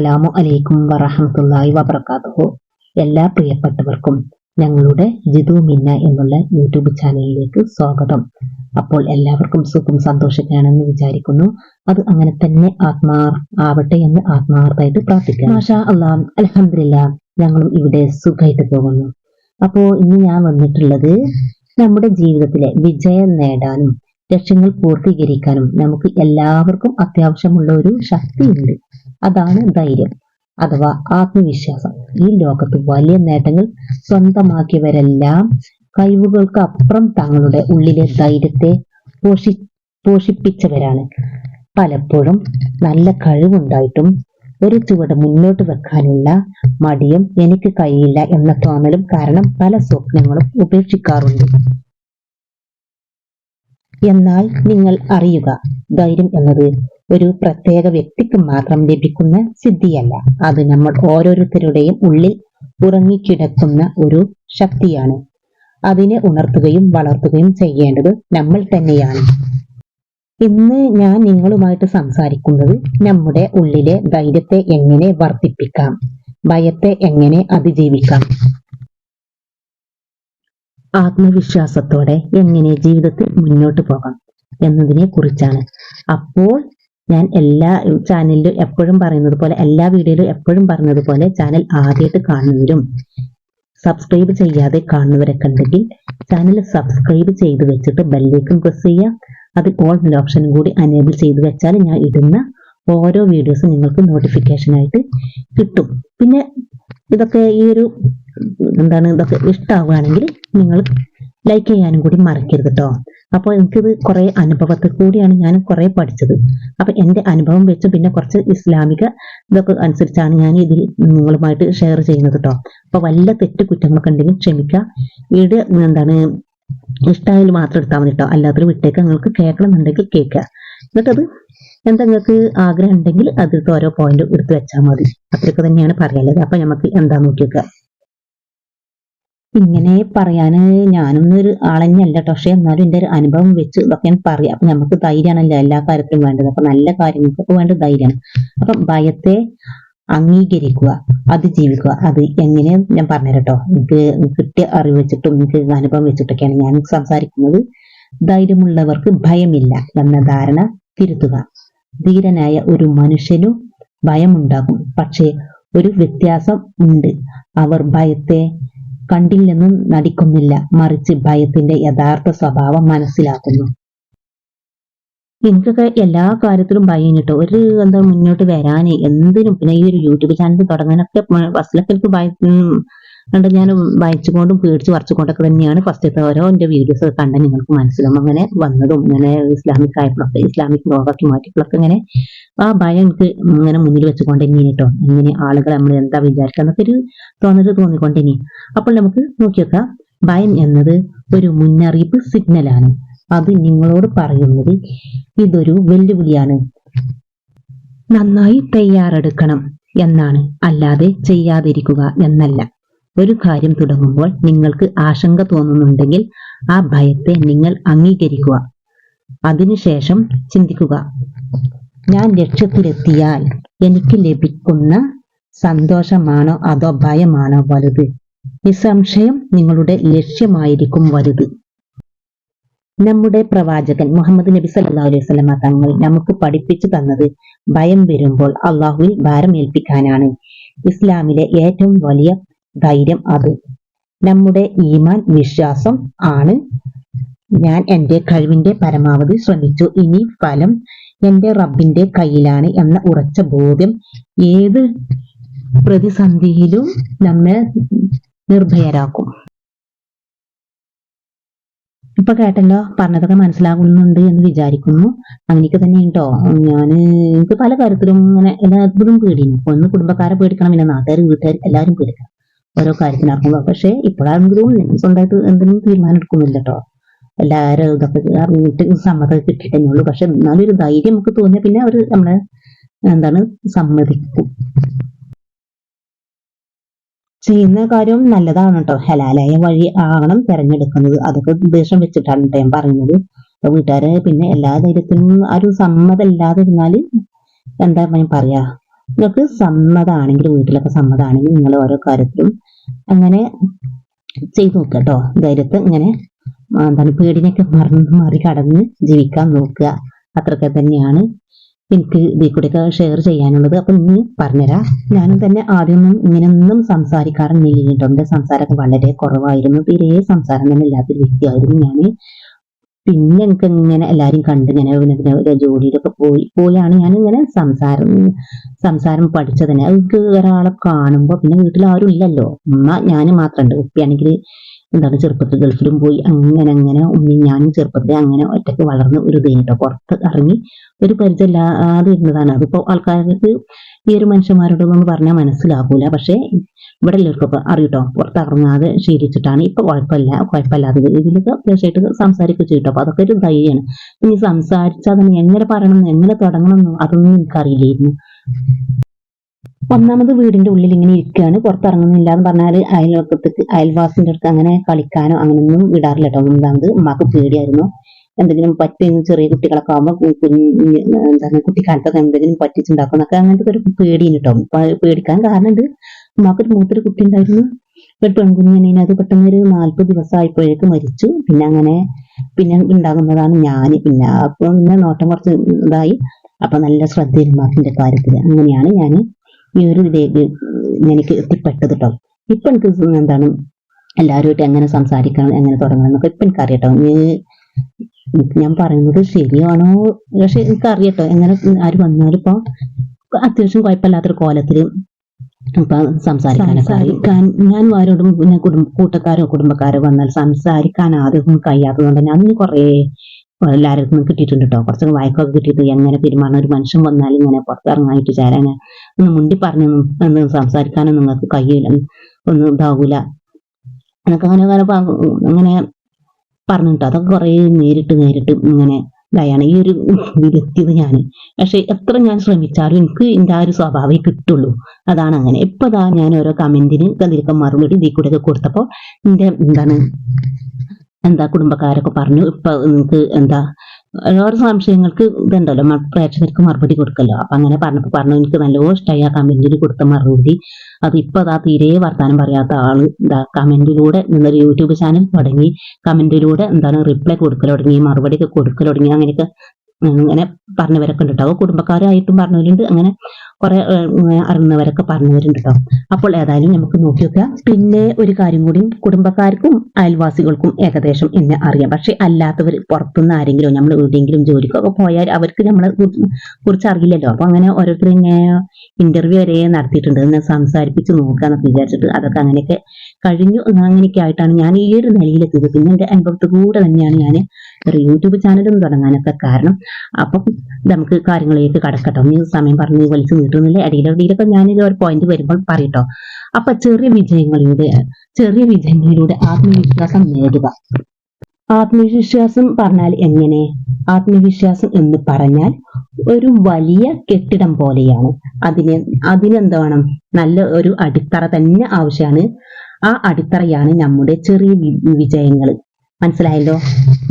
അസ്സലാമു അലൈക്കും വറഹമത്തല്ലാഹി വബർക്കാത്തുഹു എല്ലാ പ്രിയപ്പെട്ടവർക്കും ഞങ്ങളുടെ ജിതു മിന്ന എന്നുള്ള യൂട്യൂബ് ചാനലിലേക്ക് സ്വാഗതം. അപ്പോൾ എല്ലാവർക്കും സുഖം സന്തോഷിക്കാണെന്ന് വിചാരിക്കുന്നു. അത് അങ്ങനെ തന്നെ ആത്മാർ ആവട്ടെ എന്ന് ആത്മാർത്ഥമായിട്ട് പ്രാർത്ഥിക്കാം. മാഷാ അള്ളാഹ് അലഹമില്ല ഞങ്ങളും ഇവിടെ സുഖമായിട്ട് പോകുന്നു. അപ്പോൾ ഇന്ന് ഞാൻ വന്നിട്ടുള്ളത് നമ്മുടെ ജീവിതത്തിലെ വിജയം നേടാനും ലക്ഷ്യങ്ങൾ പൂർത്തീകരിക്കാനും നമുക്ക് എല്ലാവർക്കും അത്യാവശ്യമുള്ള ഒരു ശക്തിയുണ്ട്. അതാണ് ധൈര്യം അഥവാ ആത്മവിശ്വാസം. ഈ ലോകത്ത് വലിയ നേട്ടങ്ങൾ സ്വന്തമാക്കിയവരെല്ലാം കഴിവുകൾക്ക് അപ്പുറം തങ്ങളുടെ ഉള്ളിലെ ധൈര്യത്തെ പോഷി പോഷിപ്പിച്ചവരാണ്. പലപ്പോഴും നല്ല കഴിവുണ്ടായിട്ടും ഒരു ചുവട് മുന്നോട്ട് വെക്കാനുള്ള മടിയും എനിക്ക് കഴിയില്ല എന്ന തോന്നലും കാരണം പല സ്വപ്നങ്ങളും ഉപേക്ഷിക്കാറുണ്ട്. എന്നാൽ നിങ്ങൾ അറിയുക ധൈര്യം എന്നത് ഒരു പ്രത്യേക വ്യക്തിക്ക് മാത്രം ലഭിക്കുന്ന സിദ്ധിയല്ല. അത് നമ്മൾ ഓരോരുത്തരുടെയും ഉള്ളിൽ ഉറങ്ങിക്കിടക്കുന്ന ഒരു ശക്തിയാണ്. അതിനെ ഉണർത്തുകയും വളർത്തുകയും ചെയ്യേണ്ടത് നമ്മൾ തന്നെയാണ്. ഇന്ന് ഞാൻ നിങ്ങളുമായിട്ട് സംസാരിക്കുന്നത് നമ്മുടെ ഉള്ളിലെ ധൈര്യത്തെ എങ്ങനെ വർദ്ധിപ്പിക്കാം ഭയത്തെ എങ്ങനെ അതിജീവിക്കാം ആത്മവിശ്വാസത്തോടെ എങ്ങനെ ജീവിതത്തിൽ മുന്നോട്ട് പോകാം എന്നതിനെ കുറിച്ചാണ് അപ്പോൾ ഞാൻ എല്ലാ ചാനലിലും എപ്പോഴും പറയുന്നത് പോലെ എല്ലാ വീഡിയോയിലും എപ്പോഴും പറയുന്നത് പോലെ ചാനൽ ആദ്യമായിട്ട് കാണുന്നവരും സബ്സ്ക്രൈബ് ചെയ്യാതെ കാണുന്നവരൊക്കെ ഉണ്ടെങ്കിൽ ചാനൽ സബ്സ്ക്രൈബ് ചെയ്ത് വെച്ചിട്ട് ബെല്ലേക്കും പ്രസ് ചെയ്യുക. അത് ഓൾ ഓപ്ഷനും കൂടി അനേബിൾ ചെയ്ത് വെച്ചാൽ ഞാൻ ഇടുന്ന ഓരോ വീഡിയോസും നിങ്ങൾക്ക് നോട്ടിഫിക്കേഷൻ ആയിട്ട് കിട്ടും. പിന്നെ ഇതൊക്കെ ഈ ഒരു എന്താണ് ഇതൊക്കെ ഇഷ്ടമാവുകയാണെങ്കിൽ നിങ്ങൾ ലൈക്ക് ചെയ്യാനും കൂടി മറക്കരുത് കേട്ടോ അപ്പോൾ എനിക്കിത് കുറെ അനുഭവത്തിൽ കൂടിയാണ് ഞാൻ കുറെ പഠിച്ചത്. അപ്പൊ എന്റെ അനുഭവം വെച്ച് പിന്നെ കുറച്ച് ഇസ്ലാമിക ഇതൊക്കെ അനുസരിച്ചാണ് ഞാൻ ഇതിൽ നിങ്ങളുമായിട്ട് ഷെയർ ചെയ്യുന്നത് കേട്ടോ അപ്പൊ വല്ല തെറ്റ് കുറ്റങ്ങളൊക്കെ ഉണ്ടെങ്കിൽ ക്ഷമിക്കുക. വീട് എന്താണ് ഇഷ്ടമായാലും മാത്രം എടുത്താൽ മതി കേട്ടോ അല്ലാത്തൊരു വിട്ടേക്ക് നിങ്ങൾക്ക് കേൾക്കണമെന്നുണ്ടെങ്കിൽ കേൾക്കുക. എന്നിട്ടത് എന്താ നിങ്ങൾക്ക് ആഗ്രഹം ഉണ്ടെങ്കിൽ അതിലത്തെ ഓരോ പോയിന്റ് എടുത്തു വെച്ചാൽ മതി. അത്രയൊക്കെ തന്നെയാണ് പറയാനുള്ളത്. അപ്പൊ നമുക്ക് എന്താ നോക്കിയൊക്കെ ഇങ്ങനെ പറയാന് ഞാനൊന്നും ഒരു ആളെന്നല്ല പക്ഷെ എന്നാലും എന്റെ ഒരു അനുഭവം വെച്ച് ഇതൊക്കെ ഞാൻ പറയാം. അപ്പൊ നമുക്ക് ധൈര്യമാണല്ലോ എല്ലാ കാര്യത്തിലും വേണ്ടത്. അപ്പൊ നല്ല കാര്യങ്ങൾക്കൊക്കെ വേണ്ട ധൈര്യമാണ്. അപ്പൊ ഭയത്തെ അംഗീകരിക്കുക അതിജീവിക്കുക അത് എങ്ങനെ ഞാൻ പറഞ്ഞു കേട്ടോ. എനിക്ക് കിട്ടിയ അറിവ് വെച്ചിട്ടും എനിക്ക് അനുഭവം വെച്ചിട്ടൊക്കെയാണ് ഞാൻ സംസാരിക്കുന്നത്. ധൈര്യമുള്ളവർക്ക് ഭയമില്ല എന്ന ധാരണ തിരുത്തുക. ധീരനായ ഒരു മനുഷ്യനു ഭയമുണ്ടാകും. പക്ഷേ ഒരു വ്യത്യാസം ഉണ്ട്. അവർ ഭയത്തെ കണ്ടില്ലെന്നും നടിക്കുന്നില്ല. മറിച്ച് ഭയത്തിന്റെ യഥാർത്ഥ സ്വഭാവം മനസ്സിലാക്കുന്നു. എനിക്കൊക്കെ എല്ലാ കാര്യത്തിലും ഭയം കിട്ടും ഒരു എന്താ മുന്നോട്ട് വരാന്? എന്തിനും? പിന്നെ ഈ ഒരു യൂട്യൂബ് ചാനൽ തുടങ്ങാനൊക്കെ ഫസ്റ്റിലൊക്കെ ഭയ കണ്ട് ഞാൻ വായിച്ചുകൊണ്ടും പേടിച്ച് വരച്ചുകൊണ്ടൊക്കെ തന്നെയാണ് ഫസ്റ്റത്തെ ഓരോ എന്റെ വീഡിയോസ് കണ്ട നിങ്ങൾക്ക് മനസ്സിലാവും. അങ്ങനെ വന്നതും ഇങ്ങനെ ഇസ്ലാമിക് ആയപ്പോഴൊക്കെ ഇസ്ലാമിക് ലോകാക്കി മാറ്റിയപ്പോഴൊക്കെ ഇങ്ങനെ ആ ഭയം എനിക്ക് ഇങ്ങനെ മുന്നിൽ വെച്ചുകൊണ്ട് തന്നെ കേട്ടോ. ഇങ്ങനെ ആളുകൾ നമ്മൾ എന്താ വിചാരിക്കുക എന്നൊക്കെ ഒരു തോന്നൽ തോന്നിക്കൊണ്ട് ഇനി അപ്പോൾ നമുക്ക് നോക്കിയേക്കാം ഭയം എന്നത് ഒരു മുന്നറിയിപ്പ് സിഗ്നലാണ് അത് നിങ്ങളോട് പറയുന്നത് ഇതൊരു വെല്ലുവിളിയാണ്. നന്നായി തയ്യാറെടുക്കണം എന്നാണ്. അല്ലാതെ ചെയ്യാതിരിക്കുക എന്നല്ല. ഒരു കാര്യം തുടങ്ങുമ്പോൾ നിങ്ങൾക്ക് ആശങ്ക തോന്നുന്നുണ്ടെങ്കിൽ ആ ഭയത്തെ നിങ്ങൾ അംഗീകരിക്കുക. അതിനുശേഷം ചിന്തിക്കുക. ഞാൻ ലക്ഷ്യത്തിലെത്തിയാൽ എനിക്ക് ലഭിക്കുന്ന സന്തോഷമാണോ അതോ ഭയമാണോ വലുത്? നിസ്സംശയം നിങ്ങളുടെ ലക്ഷ്യമായിരിക്കും വലുത്. നമ്മുടെ പ്രവാചകൻ മുഹമ്മദ് നബി സല്ലാ അലൈഹി വസല്ലമ തങ്ങൾ നമുക്ക് പഠിപ്പിച്ചു തന്നത് ഭയം വരുമ്പോൾ അള്ളാഹുവിൽ ഭാരം ഏൽപ്പിക്കാനാണ് ഇസ്ലാമിലെ ഏറ്റവും വലിയ ധൈര്യം അത്. നമ്മുടെ ഈമാൻ വിശ്വാസം ആണ്. ഞാൻ എന്റെ കഴിവിന്റെ പരമാവധി ശ്രമിച്ചു. ഇനി ഫലം എന്റെ റബ്ബിന്റെ കയ്യിലാണ് എന്ന ഉറച്ച ബോധ്യം ഏത് പ്രതിസന്ധിയിലും നമ്മെ നിർഭയരാക്കും. ഇപ്പൊ കേട്ടല്ലോ പറഞ്ഞതൊക്കെ മനസ്സിലാകുന്നുണ്ട് എന്ന് വിചാരിക്കുന്നു. അങ്ങനെയൊക്കെ തന്നെ കേട്ടോ ഞാൻ എനിക്ക് പല കാര്യത്തിലും ഇങ്ങനെ എല്ലാത്തിലും പേടിയുന്നു ഒന്ന് കുടുംബക്കാരെ പേടിക്കണം പിന്നെ നാട്ടുകാർ വീട്ടുകാർ എല്ലാവരും പേടിക്കണം. ഓരോ കാര്യത്തിന് പക്ഷേ പക്ഷെ തോന്നുന്നു സ്വന്തമായിട്ട് എന്തെങ്കിലും തീരുമാനം എടുക്കുന്നില്ല കേട്ടോ എല്ലാവരും ഇതൊക്കെ അറിഞ്ഞിട്ട് സമ്മതം കിട്ടിയിട്ടേ ഉള്ളൂ. പക്ഷെ എന്നാലും ഒരു ധൈര്യം നമുക്ക് തോന്നിയാൽ പിന്നെ അവർ നമ്മളെ എന്താണ് സമ്മതിക്കും. ചെയ്യുന്ന കാര്യം നല്ലതാണ് കേട്ടോ ഹലാലായ വഴി ആകണം തിരഞ്ഞെടുക്കുന്നത്. അതൊക്കെ ഉദ്ദേശം വെച്ചിട്ടാണ് ഞാൻ പറഞ്ഞത്. വീട്ടുകാര് പിന്നെ എല്ലാ ധൈര്യത്തിനും ആ ഒരു സമ്മതം ഇല്ലാതെ എന്താ ഞാൻ പറയാ? നിങ്ങൾക്ക് സമ്മതമാണെങ്കിൽ വീട്ടിലൊക്കെ സമ്മതമാണെങ്കിൽ നിങ്ങൾ ഓരോ കാര്യത്തിലും അങ്ങനെ ചെയ്തു നോക്കുക കേട്ടോ. ധൈര്യത്തെ ഇങ്ങനെ എന്താണ് പേടിനൊക്കെ മറന്ന് മറികടന്ന് ജീവിക്കാൻ നോക്കുക. അത്രയൊക്കെ തന്നെയാണ് എനിക്ക് ഇതിൽ കൂടെയൊക്കെ ഷെയർ ചെയ്യാനുള്ളത്. അപ്പം നീ പറഞ്ഞുതരാം. ഞാനും തന്നെ ആദ്യമൊന്നും ഇങ്ങനെയൊന്നും സംസാരിക്കാറുണ്ടെങ്കിൽ കേട്ടോ എന്റെ സംസാരമൊക്കെ വളരെ കുറവായിരുന്നു. തീരെ സംസാരം തന്നെ ഇല്ലാത്തൊരു വ്യക്തിയായിരുന്നു ഞാൻ പിന്നെ എനിക്ക് ഇങ്ങനെ എല്ലാരും കണ്ട് ഇങ്ങനെ ജോലിയിലൊക്കെ പോയി പോയാണ് ഞാൻ ഇങ്ങനെ സംസാരം സംസാരം പഠിച്ചത് തന്നെ എനിക്ക് ഒരാളെ കാണുമ്പോൾ പിന്നെ വീട്ടിൽ ആരും ഇല്ലല്ലോ. ഉമ്മ ഞാൻ മാത്രമുണ്ട് ഉപ്പയാണെങ്കിൽ എന്താണ് ചെറുപ്പത്തിൽ ഗൾഫിലും പോയി അങ്ങനെ അങ്ങനെ ഉമ്മി ഞാനും ചെറുപ്പത്തിൽ അങ്ങനെ ഒറ്റയ്ക്ക് വളർന്ന് ഒരു കേട്ടോ പുറത്ത് ഇറങ്ങി ഒരു പരിചയമില്ലാതെ ഇരുന്നതാണ്. അതിപ്പോ ആൾക്കാർക്ക് ഈ ഒരു മനുഷ്യന്മാരോടൊന്നും പറഞ്ഞാൽ മനസ്സിലാകൂല പക്ഷേ ഇവിടെ എല്ലാവർക്കും അറിയട്ടോ പുറത്തിറങ്ങാതെ ശീലിച്ചിട്ടാണ്. ഇപ്പൊ കുഴപ്പമില്ല കുഴപ്പമില്ലാതെ ഇതിലൊക്കെ തീർച്ചയായിട്ടും സംസാരിക്കുക ചെയ്യട്ടോ അപ്പൊ അതൊക്കെ ഒരു ധൈര്യമാണ്. ഇനി സംസാരിച്ചാൽ തന്നെ എങ്ങനെ പറയണം എങ്ങനെ തുടങ്ങണം അതൊന്നും എനിക്കറിയില്ലായിരുന്നു. ഒന്നാമത് വീടിന്റെ ഉള്ളിൽ ഇങ്ങനെ ഇരിക്കുകയാണ് പുറത്തിറങ്ങുന്നില്ല എന്ന് പറഞ്ഞാൽ അയൽവക്കത്തേക്ക് അയൽവാസിന്റെ അടുത്ത് അങ്ങനെ കളിക്കാനോ അങ്ങനെയൊന്നും വിടാറില്ല കേട്ടോ. ഒന്നാമത് ഉമ്മാക്ക് പേടിയായിരുന്നു. എന്തെങ്കിലും പറ്റി ചെറിയ കുട്ടികളൊക്കെ ആകുമ്പോൾ കുഞ്ഞ് കുട്ടിക്കാലത്തൊക്കെ എന്തെങ്കിലും പറ്റിച്ചുണ്ടാക്കുന്നൊക്കെ അങ്ങനത്തെ ഒരു പേടിയാണ് കേട്ടോ. പേടിക്കാൻ കാരണമുണ്ട് ഉമ്മാക്കൊരു മൂത്തൊരു കുട്ടി ഉണ്ടായിരുന്നു. ഒരു പെൺകുഞ്ഞിനെ അത് പെട്ടെന്ന് ഒരു നാല്പത് ദിവസം ആയപ്പോഴേക്ക് മരിച്ചു. പിന്നെ അങ്ങനെ പിന്നെ ഉണ്ടാകുന്നതാണ് ഞാൻ പിന്നെ അപ്പൊ പിന്നെ നോട്ടം കുറച്ച് ഇതായി. അപ്പൊ നല്ല ശ്രദ്ധയിൽ ഉമ്മാക്കിന്റെ കാര്യത്തിൽ അങ്ങനെയാണ് ഞാൻ ഈ ഒരു ഇതിലേക്ക് എനിക്ക് എത്തിപ്പെട്ടത് കേട്ടോ ഇപ്പൊ എനിക്ക് എന്താണ്? എല്ലാവരുമായിട്ട് എങ്ങനെ സംസാരിക്കണം എങ്ങനെ തുടങ്ങണം എന്നൊക്കെ ഇപ്പൊ എനിക്കറിയട്ടോ. നീ ഞാൻ പറയുന്നത് ശരിയാണോ? പക്ഷെ എനിക്കറിയട്ടോ. എങ്ങനെ ആര് വന്നാലും ഇപ്പൊ അത്യാവശ്യം കുഴപ്പമില്ലാത്തൊരു കോലത്തിൽ ഇപ്പൊ. സംസാരിക്കാൻ. ഞാൻ ആരോടും പിന്നെ കുടുംബ കൂട്ടക്കാരോ കുടുംബക്കാരോ വന്നാൽ സംസാരിക്കാൻ ആദ്യം കഴിയാത്തത് കൊണ്ട് ഞാൻ കുറേ എല്ലാവരുടെ അടുത്തും കിട്ടിയിട്ടുണ്ട് കേട്ടോ കുറച്ച് വായ്പൊക്കെ കിട്ടിയിട്ട് എങ്ങനെ പെരുമാറുന്ന ഒരു മനുഷ്യൻ വന്നാൽ ഇങ്ങനെ പുറത്തിറങ്ങായിട്ട് ചേരാന്? ഒന്ന് മുണ്ടി പറഞ്ഞൊന്നും ഒന്ന് സംസാരിക്കാനും നിങ്ങൾക്ക് കഴിയില്ല. ഒന്നും ഇതാവൂല. എന്നൊക്കെ അങ്ങനെ അങ്ങനെ പ- അങ്ങനെ പറഞ്ഞിട്ട് അതൊക്കെ കുറേ നേരിട്ട് നേരിട്ട് ഇങ്ങനെ ഇതായാണ്. ഈ ഒരു വിലത്തിയത് ഞാൻ. പക്ഷെ എത്ര ഞാൻ ശ്രമിച്ചാലും എനിക്ക് എന്റെ ആ ഒരു സ്വഭാവം കിട്ടുള്ളൂ. അതാണ് അങ്ങനെ. ഇപ്പതാ ഞാൻ ഓരോ കമന്റിന് അതിലൊക്കെ മറുപടി ഇതിൽ കൂടെ ഒക്കെ കൊടുത്തപ്പോ എന്റെ എന്താണ് എന്താ കുടുംബക്കാരൊക്കെ പറഞ്ഞു ഇപ്പൊ നിങ്ങൾക്ക് എന്താ ഓരോ സംശയങ്ങൾക്ക് ഇതുണ്ടല്ലോ പ്രേക്ഷകർക്ക് മറുപടി കൊടുക്കല്ലോ. അപ്പൊ അങ്ങനെ പറഞ്ഞപ്പോ പറഞ്ഞു എനിക്ക് നല്ല ഇഷ്ടമായി ആ കമന്റിൽ കൊടുത്ത മറുപടി. അത് ഇപ്പൊ അതാ തീരെ വർത്താനം പറയാത്ത ആൾ എന്താ കമന്റിലൂടെ എന്തൊരു യൂട്യൂബ് ചാനൽ തുടങ്ങി കമന്റിലൂടെ എന്താണ് റിപ്ലൈ കൊടുക്കൽ തുടങ്ങി മറുപടി ഒക്കെ കൊടുക്കൽ തുടങ്ങി അങ്ങനെയൊക്കെ അങ്ങനെ പറഞ്ഞവരൊക്കെ ഉണ്ട് കേട്ടോ കുടുംബക്കാരായിട്ടും പറഞ്ഞവരുണ്ട് അങ്ങനെ കുറെ അറിയുന്നവരൊക്കെ പറഞ്ഞവരുണ്ട് കേട്ടോ അപ്പോൾ ഏതായാലും നമുക്ക് നോക്കി നോക്കാം പിന്നെ ഒരു കാര്യം കൂടി കുടുംബക്കാർക്കും അയൽവാസികൾക്കും ഏകദേശം എന്നെ അറിയാം. പക്ഷെ അല്ലാത്തവർ പുറത്തുനിന്ന് ആരെങ്കിലും നമ്മൾ എവിടെയെങ്കിലും ജോലിക്കൊക്കെ പോയാൽ അവർക്ക് നമ്മളെ കുറിച്ച് അറിയില്ലല്ലോ. അപ്പൊ അങ്ങനെ ഓരോരുത്തരും ഇങ്ങനെ ഇന്റർവ്യൂ വരെ നടത്തിയിട്ടുണ്ട്. എന്ന് സംസാരിപ്പിച്ച് നോക്കാന്നൊക്കെ വിചാരിച്ചിട്ട് അതൊക്കെ അങ്ങനെയൊക്കെ കഴിഞ്ഞു. അങ്ങനെയൊക്കെ ആയിട്ടാണ് ഞാൻ ഈ ഒരു നിലയിലെത്തിയത്. പിന്നെ എന്റെ അനുഭവത്തിൽ കൂടെ തന്നെയാണ് ഞാൻ ഒരു യൂട്യൂബ് ചാനലും തുടങ്ങാനൊക്കെ കാരണം. അപ്പം നമുക്ക് കാര്യങ്ങളിലേക്ക് കടക്കട്ടോ. നീ സമയം പറഞ്ഞു വലിച്ചു നീട്ടുന്നില്ല അടിയിലടിയിലൊക്കെ ഞാൻ ഒരു പോയിന്റ് വരുമ്പോൾ പറയട്ടോ. അപ്പൊ ചെറിയ വിജയങ്ങളിലൂടെ ചെറിയ വിജയങ്ങളിലൂടെ ആത്മവിശ്വാസം നേടുക. ആത്മവിശ്വാസം പറഞ്ഞാൽ എങ്ങനെ? ആത്മവിശ്വാസം എന്ന് പറഞ്ഞാൽ ഒരു വലിയ കെട്ടിടം പോലെയാണ്. അതിന് അതിനെന്താണ് നല്ല ഒരു അടിത്തറ തന്നെ ആവശ്യമാണ്. ആ അടിത്തറയാണ് നമ്മുടെ ചെറിയ വിജയങ്ങൾ. മനസ്സിലായല്ലോ?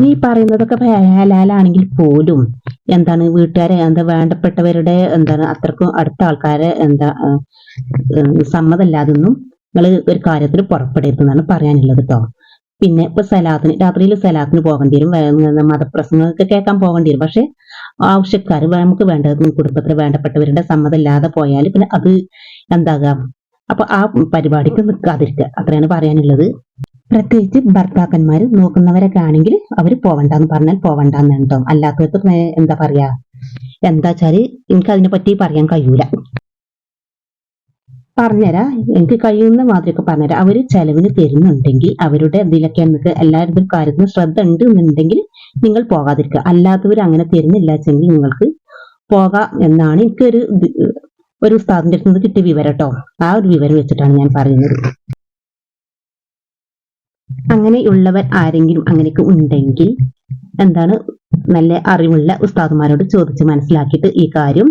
ഈ പറയുന്നതൊക്കെ ഹലാലാണെങ്കിൽ പോലും എന്താണ് വീട്ടുകാരെ എന്താ വേണ്ടപ്പെട്ടവരുടെ എന്താണ് അത്രക്കും അടുത്ത ആൾക്കാരെ എന്താ സമ്മതല്ലാതെന്നും നിങ്ങൾ ഒരു കാര്യത്തിൽ പുറപ്പെടരുതെന്നാണ് പറയാനുള്ളത് കേട്ടോ പിന്നെ ഇപ്പൊ സലാത്തിന് രാത്രിയിൽ സലാത്തിന് പോകേണ്ടി വരും മതപ്രസംഗമൊക്കെ കേൾക്കാൻ പോകേണ്ടി വരും. പക്ഷെ ആവശ്യക്കാർ നമുക്ക് വേണ്ടത് കുടുംബത്തിൽ വേണ്ടപ്പെട്ടവരുടെ സമ്മതമില്ലാതെ പോയാൽ പിന്നെ അത് എന്താകാം? അപ്പൊ ആ പരിപാടിക്ക് നിൽക്കാതിരിക്കുക. അത്രയാണ് പറയാനുള്ളത്. പ്രത്യേകിച്ച് ഭർത്താക്കന്മാർ നോക്കുന്നവരൊക്കെ ആണെങ്കിൽ അവർ പോവണ്ടെന്ന് പറഞ്ഞാൽ പോവണ്ടെന്ന് കേട്ടോ. അല്ലാത്തവർക്ക് എന്താ പറയാ? എന്താ വെച്ചാൽ എനിക്ക് അതിനെ പറ്റി പറയാൻ കഴിയൂല. പറഞ്ഞുതരാ എനിക്ക് കഴിയുന്ന മാതിരിയൊക്കെ പറഞ്ഞുതരാം അവർ ചെലവിന് തരുന്നുണ്ടെങ്കിൽ അവരുടെ ഇതിലൊക്കെ നമുക്ക് എല്ലാവരുടെ കാര്യത്തിന് ശ്രദ്ധ ഉണ്ട് എന്നുണ്ടെങ്കിൽ നിങ്ങൾ പോകാതിരിക്കുക. അല്ലാത്തവർ അങ്ങനെ തരുന്നില്ല വെച്ചെങ്കിൽ നിങ്ങൾക്ക് പോകാം എന്നാണ് എനിക്കൊരു ഒരു സ്ഥാപനത്തിൽ നിന്ന് കിട്ടിയ വിവരം കേട്ടോ. ആ ഒരു വിവരം വെച്ചിട്ടാണ് ഞാൻ പറയുന്നത്. അങ്ങനെയുള്ളവർ ആരെങ്കിലും അങ്ങനെയൊക്കെ ഉണ്ടെങ്കിൽ എന്താണ് നല്ല അറിവുള്ള ഉസ്താദുമാരോട് ചോദിച്ച് മനസ്സിലാക്കിയിട്ട് ഈ കാര്യം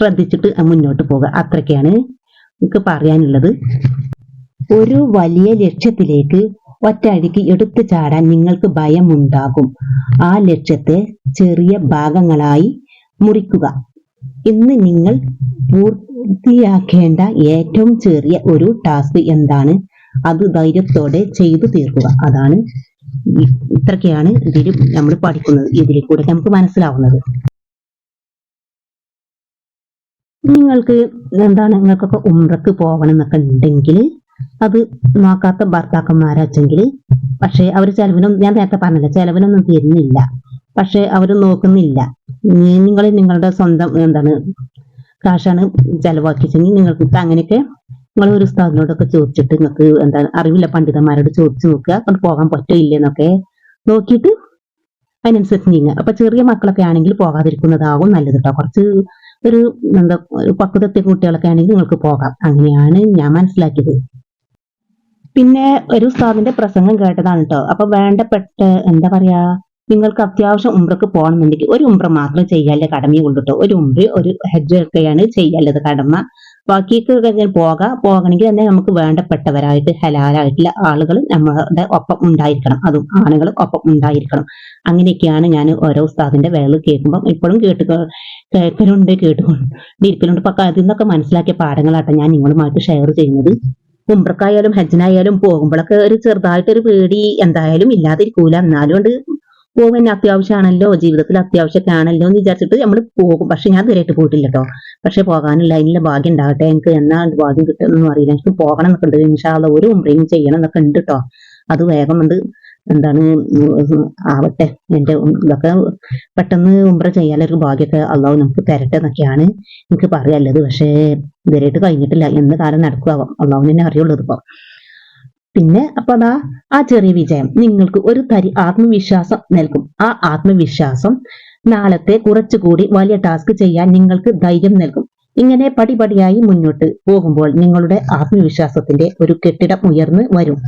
ശ്രദ്ധിച്ചിട്ട് മുന്നോട്ട് പോകുക അത്രയ്ക്കാണ് നമുക്ക് പറയാനുള്ളത്. ഒരു വലിയ ലക്ഷ്യത്തിലേക്ക് ഒറ്റയടിക്ക് എടുത്തു ചാടാൻ നിങ്ങൾക്ക് ഭയമുണ്ടാകും. ആ ലക്ഷ്യത്തെ ചെറിയ ഭാഗങ്ങളായി മുറിക്കുക. ഇന്ന് നിങ്ങൾ പൂർത്തിയാക്കേണ്ട ഏറ്റവും ചെറിയ ഒരു ടാസ്ക് എന്താണ്? അത് ധൈര്യത്തോടെ ചെയ്തു തീർക്കുക. അതാണ് ഇത്രയൊക്കെയാണ് ഇതിൽ നമ്മൾ പഠിക്കുന്നത്. ഇതിൽ കൂടെ നമുക്ക് മനസ്സിലാവുന്നത്. നിങ്ങൾക്ക് എന്താണ് നിങ്ങൾക്കൊക്കെ ഉംറക്ക് പോകണം എന്നൊക്കെ ഉണ്ടെങ്കിൽ അത് നോക്കാത്ത ഭർത്താക്കന്മാരാച്ചെങ്കിൽ പക്ഷേ അവർ ചെലവിനും ഞാൻ നേരത്തെ പറഞ്ഞില്ല ചെലവിനൊന്നും തീരുന്നില്ല. പക്ഷേ അവർ നോക്കുന്നില്ല. നിങ്ങൾ നിങ്ങളുടെ സ്വന്തം എന്താണ് കാശാണ് ചെലവാക്കിച്ചെങ്കിൽ നിങ്ങൾക്ക് അങ്ങനെയൊക്കെ നിങ്ങൾ ഒരു ഉസ്താദിനോടൊക്കെ ചോദിച്ചിട്ട് നിങ്ങൾക്ക് എന്താ അറിവില്ല പണ്ഡിതന്മാരോട് ചോദിച്ചു നോക്കുക. അങ്ങോട്ട് പോകാൻ പറ്റോ ഇല്ലെന്നൊക്കെ നോക്കിയിട്ട് അതിനനുസരിച്ച് നീങ്ങുക. അപ്പൊ ചെറിയ മക്കളൊക്കെ ആണെങ്കിൽ പോകാതിരിക്കുന്നതാകും നല്ലത് കേട്ടോ കുറച്ച് ഒരു എന്താ ഒരു പക്വതത്തെ കുട്ടികളൊക്കെ ആണെങ്കിൽ നിങ്ങൾക്ക് പോകാം. അങ്ങനെയാണ് ഞാൻ മനസ്സിലാക്കിയത്. പിന്നെ ഒരു ഉസ്താദിന്റെ പ്രസംഗം കേട്ടതാണ് കേട്ടോ അപ്പൊ വേണ്ടപ്പെട്ട എന്താ പറയാ നിങ്ങൾക്ക് അത്യാവശ്യം ഉംറക്ക് പോകണമെന്നുണ്ടെങ്കിൽ ഒരു ഉംറ മാത്രം ചെയ്യാനുള്ള കടമയുള്ളൂ കേട്ടോ ഒരു ഉംറ ഒരു ഹജ്ജ് ഒക്കെയാണ് ചെയ്യാനുള്ളത്. കടമ ബാക്കിയൊക്കെ പോകാം. പോകണമെങ്കിൽ തന്നെ നമുക്ക് വേണ്ടപ്പെട്ടവരായിട്ട് ഹലാലായിട്ടുള്ള ആളുകൾ നമ്മളുടെ ഒപ്പം ഉണ്ടായിരിക്കണം. അതും ആണുങ്ങൾ ഒപ്പം ഉണ്ടായിരിക്കണം. അങ്ങനെയൊക്കെയാണ് ഞാൻ ഓരോ ഉസ്താദിന്റെ വേൾ കേൾക്കുമ്പോൾ ഇപ്പോഴും കേട്ട് കേൾക്കലുണ്ട് കേട്ടുകൊണ്ടിരിക്കലുണ്ട്. പക്ക അതിൽ നിന്നൊക്കെ മനസ്സിലാക്കിയ പാഠങ്ങളാട്ടെ ഞാൻ നിങ്ങളുമായിട്ട് ഷെയർ ചെയ്യുന്നത്. കുമ്പ്രക്കായാലും ഹജ്ജിനായാലും പോകുമ്പോഴൊക്കെ ഒരു ചെറുതായിട്ടൊരു പേടി എന്തായാലും ഇല്ലാതിരിക്കൂല. എന്നാലും കൊണ്ട് പോകുന്ന അത്യാവശ്യമാണല്ലോ ജീവിതത്തിൽ അത്യാവശ്യമൊക്കെ ആണല്ലോ എന്ന് വിചാരിച്ചിട്ട് നമ്മൾ പോകും. പക്ഷെ ഞാൻ ഇതുവരെയായിട്ട് പോയിട്ടില്ല കേട്ടോ പക്ഷെ പോകാനുള്ള അതിനുള്ള ഭാഗ്യം ഉണ്ടാകട്ടെ എനിക്ക് എന്നാ ഭാഗ്യം കിട്ടുമെന്നൊന്നും അറിയില്ല. എനിക്ക് പോകണം എന്നൊക്കെ ഉണ്ട്. ഇൻഷാല്ല ഒരു ഉംറയും ചെയ്യണം എന്നൊക്കെ ഉണ്ട് കേട്ടോ അത് വേഗം കൊണ്ട് എന്താണ് ആവട്ടെ. എന്റെ ഇതൊക്കെ പെട്ടെന്ന് ഉംറ ചെയ്യാനൊരു ഭാഗ്യമൊക്കെ അള്ളാഹു നമുക്ക് തരട്ടെ എന്നൊക്കെയാണ് എനിക്ക് പറയാനുള്ളത്. പക്ഷേ ഇതുവരെയായിട്ട് കഴിഞ്ഞിട്ടില്ല. എന്ന് കാലം നടക്കുക അള്ളാഹു തന്നെ അറിയുള്ളൂ ഇപ്പൊ പിന്നെ അപ്പൊ അതാ ആ ചെറിയ വിജയം. നിങ്ങൾക്ക് ഒരു തരി ആത്മവിശ്വാസം നൽകും. ആ ആത്മവിശ്വാസം നാളത്തെ കുറച്ചുകൂടി വലിയ ടാസ്ക് ചെയ്യാൻ നിങ്ങൾക്ക് ധൈര്യം നൽകും. ഇങ്ങനെ പടിപടിയായി മുന്നോട്ട് പോകുമ്പോൾ നിങ്ങളുടെ ആത്മവിശ്വാസത്തിന്റെ ഒരു കെട്ടിടം ഉയർന്നു വരും.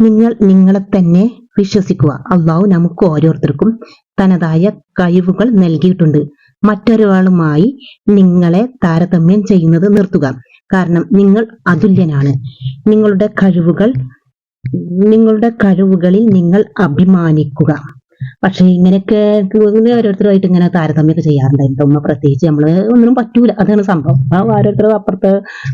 നിങ്ങൾ നിങ്ങളെ തന്നെ വിശ്വസിക്കുക. അള്ളാഹു നമുക്ക് ഓരോരുത്തർക്കും തനതായ കഴിവുകൾ നൽകിയിട്ടുണ്ട്. മറ്റൊരാളുമായി നിങ്ങളെ താരതമ്യം ചെയ്യുന്നത് നിർത്തുക. കാരണം നിങ്ങൾ അതുല്യനാണ്. നിങ്ങളുടെ കഴിവുകൾ നിങ്ങളുടെ കഴിവുകളിൽ നിങ്ങൾ അഭിമാനിക്കുക. പക്ഷെ ഇങ്ങനെയൊക്കെ ഇങ്ങനെ ഓരോരുത്തരുമായിട്ട് ഇങ്ങനെ താരതമ്യമൊക്കെ ചെയ്യാറുണ്ടായിരുന്നു ഉമ്മ പ്രത്യേകിച്ച് നമ്മൾ ഒന്നിനും പറ്റൂല. അതാണ് സംഭവം. ആ ഓരോരുത്തരും അപ്പുറത്തെ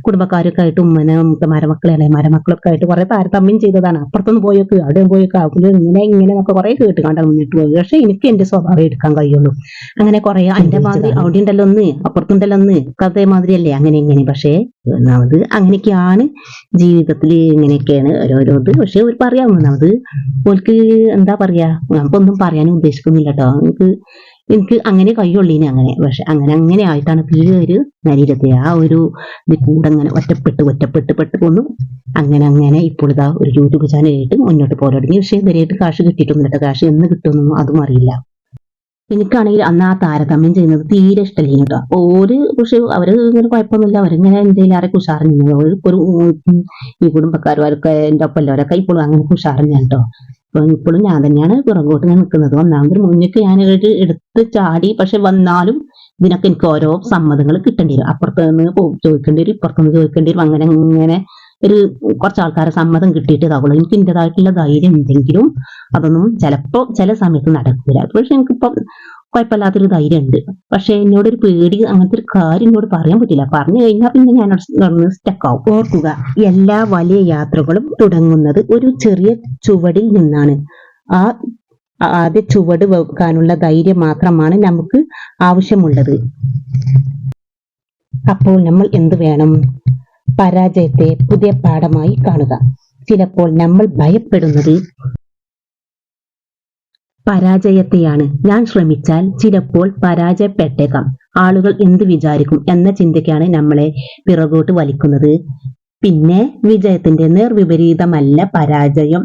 കുടുംബക്കാരൊക്കെ ആയിട്ട് ഉമ്മനെ മുത്തമാരെ മക്കളെ അല്ലെ മക്കളൊക്കെ ആയിട്ട് കുറെ താരതമ്യം ചെയ്തതാണ്. അപ്പുറത്തൊന്ന് പോയൊക്കെ അവിടെ പോയൊക്കെ അവിടെ ഇങ്ങനെ ഇങ്ങനെ നമുക്ക് കുറെ കേട്ട് കണ്ടാൽ മുന്നിട്ട് പോയത് പക്ഷെ എനിക്ക് എന്റെ സ്വഭാവം എടുക്കാൻ കഴിയുള്ളൂ. അങ്ങനെ കുറെ അന്റെ മാതിരി അവിടെ ഉണ്ടല്ലോ ഒന്ന് അപ്പുറത്തുണ്ടല്ലോ ഒന്ന് കഥ മാതിരിയല്ലേ അങ്ങനെ ഇങ്ങനെ. പക്ഷേ ഒന്നാമത് അങ്ങനെയൊക്കെയാണ് ജീവിതത്തിൽ ഇങ്ങനെയൊക്കെയാണ് ഓരോരോ ഇത് പക്ഷെ ഒരു പറയാം ഒന്നാമത് ഓൽക്ക് എന്താ പറയാ നമുക്കൊന്നും പറയാനും ഉദ്ദേശിക്കുന്നില്ല കേട്ടോ എനിക്ക് എനിക്ക് അങ്ങനെ കൈയുള്ളീനെ അങ്ങനെ. പക്ഷെ അങ്ങനെ അങ്ങനെ ആയിട്ടാണ് തീരെ ഒരു നരീരത്തെ ആ ഒരു കൂടെ അങ്ങനെ ഒറ്റപ്പെട്ട് ഒറ്റപ്പെട്ട് പെട്ട് പോന്നു. അങ്ങനെ അങ്ങനെ ഇപ്പോൾ ഇതാ ഒരു യൂട്യൂബ് ചാനലായിട്ട് മുന്നോട്ട് പോരാടുന്നു. പക്ഷെ ഇതുവരെയായിട്ട് കാശ് കിട്ടിയിട്ടൊന്നുമില്ല. കേട്ടോ കാശ് എന്ന് കിട്ടുമെന്നൊന്നും അതും അറിയില്ല. എനിക്കാണെങ്കിൽ അന്ന് ആ താരതമ്യം ചെയ്യുന്നത് തീരെ ഇഷ്ടമില്ല കേട്ടോ. ഓര് പക്ഷെ അവർ ഇങ്ങനെ കുഴപ്പമൊന്നുമില്ല. അവരിങ്ങനെ എന്തെങ്കിലും ആരെ കുഷാറിഞ്ഞു ഒരു ഈ കുടുംബക്കാരും അവരൊക്കെ എന്റെ ഒപ്പം ഉള്ളവരൊക്കെ ഇപ്പോഴും അങ്ങനെ കുഷാറിഞ്ഞ കേട്ടോ. അപ്പൊ ഇപ്പോഴും ഞാൻ തന്നെയാണ് പുറകോട്ട് ഞാൻ നിൽക്കുന്നത്. ഒന്നാമത് മുന്നേക്ക് ഞാൻ ഒരു എടുത്ത് ചാടി പക്ഷെ വന്നാലും ഇതിനൊക്കെ എനിക്ക് ഓരോ സമ്മതങ്ങൾ കിട്ടേണ്ടി വരും. അപ്പുറത്ത് നിന്ന് ചോദിക്കേണ്ടി വരും ഇപ്പുറത്ത് നിന്ന് ചോദിക്കേണ്ടി വരും. അങ്ങനെ ഇങ്ങനെ ഒരു കുറച്ച് ആൾക്കാരെ സമ്മതം കിട്ടിയിട്ട് ഇതാവുള്ളൂ എനിക്ക് എന്റേതായിട്ടുള്ള ധൈര്യം ഉണ്ടെങ്കിലും അതൊന്നും ചിലപ്പോ ചില സമയത്ത് നടക്കില്ല പക്ഷെ എനിക്കിപ്പം കുഴപ്പമില്ലാത്തൊരു ധൈര്യം ഉണ്ട് പക്ഷെ എന്നോടൊരു പേടി അങ്ങനത്തെ ഒരു കാര്യം എന്നോട് പറയാൻ പറ്റില്ല. പറഞ്ഞു കഴിഞ്ഞാൽ പിന്നെ ഞാൻ സ്റ്റക്ക് ആവും. ഓർക്കുക എല്ലാ വലിയ യാത്രകളും തുടങ്ങുന്നത് ഒരു ചെറിയ ചുവടിൽ നിന്നാണ്. ആ ആദ്യ ചുവട് വെക്കാനുള്ള ധൈര്യം മാത്രമാണ് നമുക്ക് ആവശ്യമുള്ളത്. അപ്പോൾ നമ്മൾ എന്ത് വേണം? പരാജയത്തെ പുതിയ പാഠമായി കാണുക. ചിലപ്പോൾ നമ്മൾ ഭയപ്പെടുന്നത് പരാജയത്തെയാണ്. ഞാൻ ശ്രമിച്ചാൽ ചിലപ്പോൾ പരാജയപ്പെട്ടേക്കാം. ആളുകൾ എന്ത് വിചാരിക്കും എന്ന ചിന്തയ്ക്കാണ് നമ്മളെ പിറകോട്ട് വലിക്കുന്നത്. പിന്നെ വിജയത്തിന്റെ നേർവിപരീതമല്ല പരാജയം.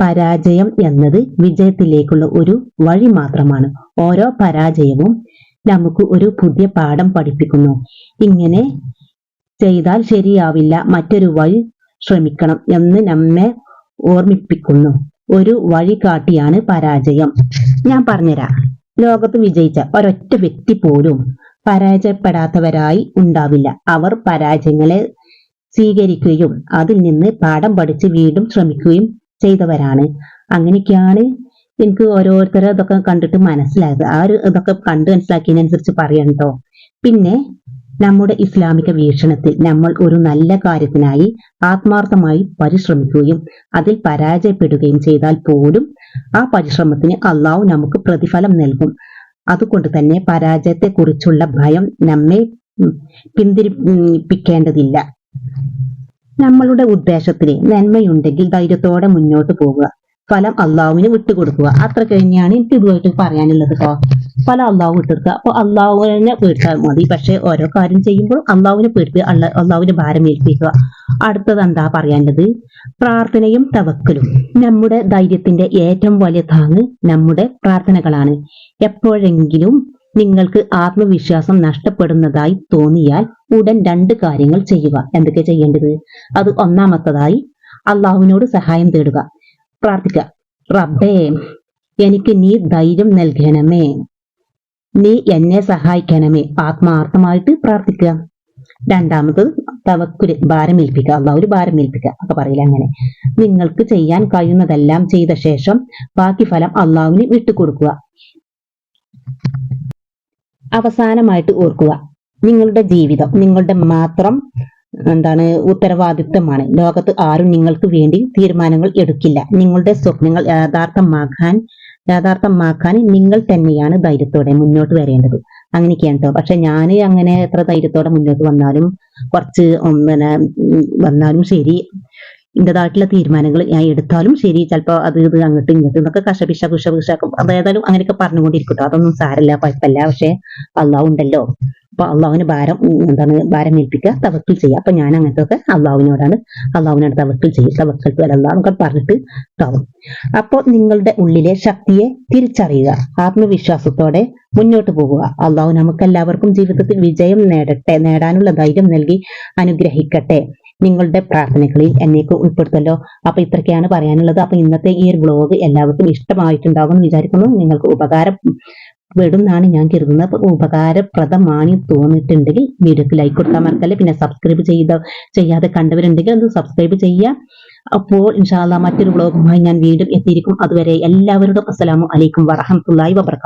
പരാജയം എന്നത് വിജയത്തിലേക്കുള്ള ഒരു വഴി മാത്രമാണ്. ഓരോ പരാജയവും നമുക്ക് ഒരു പുതിയ പാഠം പഠിപ്പിക്കുന്നു. ഇങ്ങനെ ചെയ്താൽ ശരിയാവില്ല. മറ്റൊരു വഴി ശ്രമിക്കണം എന്ന് നമ്മെ ഓർമ്മിപ്പിക്കുന്നു. ഒരു വഴി കാട്ടിയാണ് പരാജയം. ഞാൻ പറഞ്ഞുതരാം. ലോകത്ത് വിജയിച്ച ഒരൊറ്റ വ്യക്തി പോലും പരാജയപ്പെടാത്തവരായി ഉണ്ടാവില്ല. അവർ പരാജയങ്ങളെ സ്വീകരിക്കുകയും അതിൽ നിന്ന് പാഠം പഠിച്ച് വീണ്ടും ശ്രമിക്കുകയും ചെയ്തവരാണ്. അങ്ങനെയൊക്കെയാണ് എനിക്ക് ഓരോരുത്തരെ ഇതൊക്കെ കണ്ടിട്ട് മനസ്സിലായത്. ആ ഒരു ഇതൊക്കെ കണ്ട് മനസ്സിലാക്കിയതിനനുസരിച്ച് പറയണം കേട്ടോ പിന്നെ നമ്മുടെ ഇസ്ലാമിക വീക്ഷണത്തിൽ നമ്മൾ ഒരു നല്ല കാര്യത്തിനായി ആത്മാർത്ഥമായി പരിശ്രമിക്കുകയും അതിൽ പരാജയപ്പെടുകയും ചെയ്താൽ പോലും ആ പരിശ്രമത്തിന് അള്ളാഹു നമുക്ക് പ്രതിഫലം നൽകും. അതുകൊണ്ട് തന്നെ പരാജയത്തെക്കുറിച്ചുള്ള ഭയം നമ്മെ പിന്തിരിപ്പിക്കേണ്ടതില്ല. നമ്മളുടെ ഉദ്ദേശത്തിന് നന്മയുണ്ടെങ്കിൽ ധൈര്യത്തോടെ മുന്നോട്ട് പോകുക ഫലം അള്ളാഹുവിന് വിട്ടുകൊടുക്കുക. അത്ര കഴിഞ്ഞാണ് എനിക്ക് ഇതുമായിട്ട് പറയാനുള്ളത് കേട്ടോ. ഫലം അള്ളാഹു വിട്ടെടുക്കുക അപ്പൊ അള്ളാഹുവിനെ പേടിച്ചാൽ മതി. പക്ഷെ ഓരോ കാര്യം ചെയ്യുമ്പോൾ അള്ളാഹുവിനെ പേടിക്കുക അള്ള അള്ളാഹുവിന്റെ ഭാരം ഏൽപ്പിക്കുക. അടുത്തത് എന്താ പറയാനുള്ളത് പ്രാർത്ഥനയും തവക്കലും. നമ്മുടെ ധൈര്യത്തിന്റെ ഏറ്റവും വലിയ താങ്ങ് നമ്മുടെ പ്രാർത്ഥനകളാണ്. എപ്പോഴെങ്കിലും നിങ്ങൾക്ക് ആത്മവിശ്വാസം നഷ്ടപ്പെടുന്നതായി തോന്നിയാൽ ഉടൻ രണ്ട് കാര്യങ്ങൾ ചെയ്യുക. എന്തൊക്കെ ചെയ്യേണ്ടത്? അത് ഒന്നാമത്തതായി അള്ളാഹുവിനോട് സഹായം തേടുക. പ്രാർത്ഥിക്കുക റബ്ബേ എനിക്ക് നീ ധൈര്യം നൽകണമേ. നീ എന്നെ സഹായിക്കണമേ. ആത്മാർത്ഥമായിട്ട് പ്രാർത്ഥിക്കുക രണ്ടാമത് തവക്കുര് ഭാരമേൽപ്പിക്കുക അള്ളാഹുര് ഭാരമേൽപ്പിക്കുക ഒക്കെ പറയില്ല അങ്ങനെ. നിങ്ങൾക്ക് ചെയ്യാൻ കഴിയുന്നതെല്ലാം ചെയ്ത ശേഷം ബാക്കി ഫലം അള്ളാഹുവിന് വിട്ടുകൊടുക്കുക. അവസാനമായിട്ട് ഓർക്കുക. നിങ്ങളുടെ ജീവിതം നിങ്ങളുടെ മാത്രം എന്താണ് ഉത്തരവാദിത്വമാണ്. ലോകത്ത് ആരും നിങ്ങൾക്ക് വേണ്ടി തീരുമാനങ്ങൾ എടുക്കില്ല. നിങ്ങളുടെ സ്വപ്നങ്ങൾ യാഥാർത്ഥമാക്കാൻ യാഥാർത്ഥമാക്കാൻ നിങ്ങൾ തന്നെയാണ് ധൈര്യത്തോടെ മുന്നോട്ട് വരേണ്ടത്. അങ്ങനെയൊക്കെയാണ് കേട്ടോ പക്ഷെ ഞാൻ അങ്ങനെ എത്ര ധൈര്യത്തോടെ മുന്നോട്ട് വന്നാലും കുറച്ച് ഒന്നിനെ വന്നാലും ശരി. ഇന്റേതായിട്ടുള്ള തീരുമാനങ്ങൾ ഞാൻ എടുത്താലും ശരി ചിലപ്പോൾ അത് ഇത് അങ്ങോട്ടും ഇങ്ങോട്ടും എന്നൊക്കെ കഷപിഷ കുഷ കുഷാക്കും അതേതായാലും അങ്ങനെയൊക്കെ പറഞ്ഞുകൊണ്ടിരിക്കട്ടോ. അതൊന്നും സാരല്ല കുഴപ്പമില്ല. പക്ഷെ അള്ളാഹ് ഉണ്ടല്ലോ. അപ്പൊ അള്ളാഹുവിന് ഭാരം എന്താണ് ഭാരം ഏൽപ്പിക്കുക തവക്കിൽ ചെയ്യുക. അപ്പൊ ഞാൻ അങ്ങനത്തെ ഒക്കെ അള്ളാഹുവിനോടാണ് അള്ളാഹുവിനോട് തവക്കിൽ ചെയ്യും. തവക്കൽ അല്ലാന്നൊക്കെ പറഞ്ഞിട്ട് താവും അപ്പോൾ നിങ്ങളുടെ ഉള്ളിലെ ശക്തിയെ തിരിച്ചറിയുക ആത്മവിശ്വാസത്തോടെ മുന്നോട്ട് പോകുക. അള്ളാഹു നമുക്കെല്ലാവർക്കും ജീവിതത്തിൽ വിജയം നേടട്ടെ നേടാനുള്ള ധൈര്യം നൽകി അനുഗ്രഹിക്കട്ടെ. നിങ്ങളുടെ പ്രാർത്ഥനകളിൽ എന്നേക്ക് ഉൾപ്പെടുത്തല്ലോ. അപ്പൊ ഇത്രയൊക്കെയാണ് പറയാനുള്ളത്. അപ്പൊ ഇന്നത്തെ ഈ ഒരു ബ്ലോഗ് എല്ലാവർക്കും ഇഷ്ടമായിട്ടുണ്ടാകും എന്ന് വിചാരിക്കുന്നു. നിങ്ങൾക്ക് ഉപകാരം പെടുന്നാണ് ഞാൻ കരുതുന്നത്. ഉപകാരപ്രദമാണ് തോന്നിയിട്ടുണ്ടെങ്കിൽ വീഡിയോക്ക് ലൈക്ക് കൊടുക്കാൻ മറക്കല്ലേ. പിന്നെ സബ്സ്ക്രൈബ് ചെയ്ത ചെയ്യാതെ കണ്ടവരുണ്ടെങ്കിൽ അത് സബ്സ്ക്രൈബ് ചെയ്യുക. അപ്പോൾ ഇൻഷാല്ല മറ്റൊരു വ്ളോഗുമായി ഞാൻ വീണ്ടും എത്തിയിരിക്കും. അതുവരെ എല്ലാവരോടും അസ്സലാമു അലൈക്കും വറഹമത്തുള്ളാഹി വബർക്കാത്തു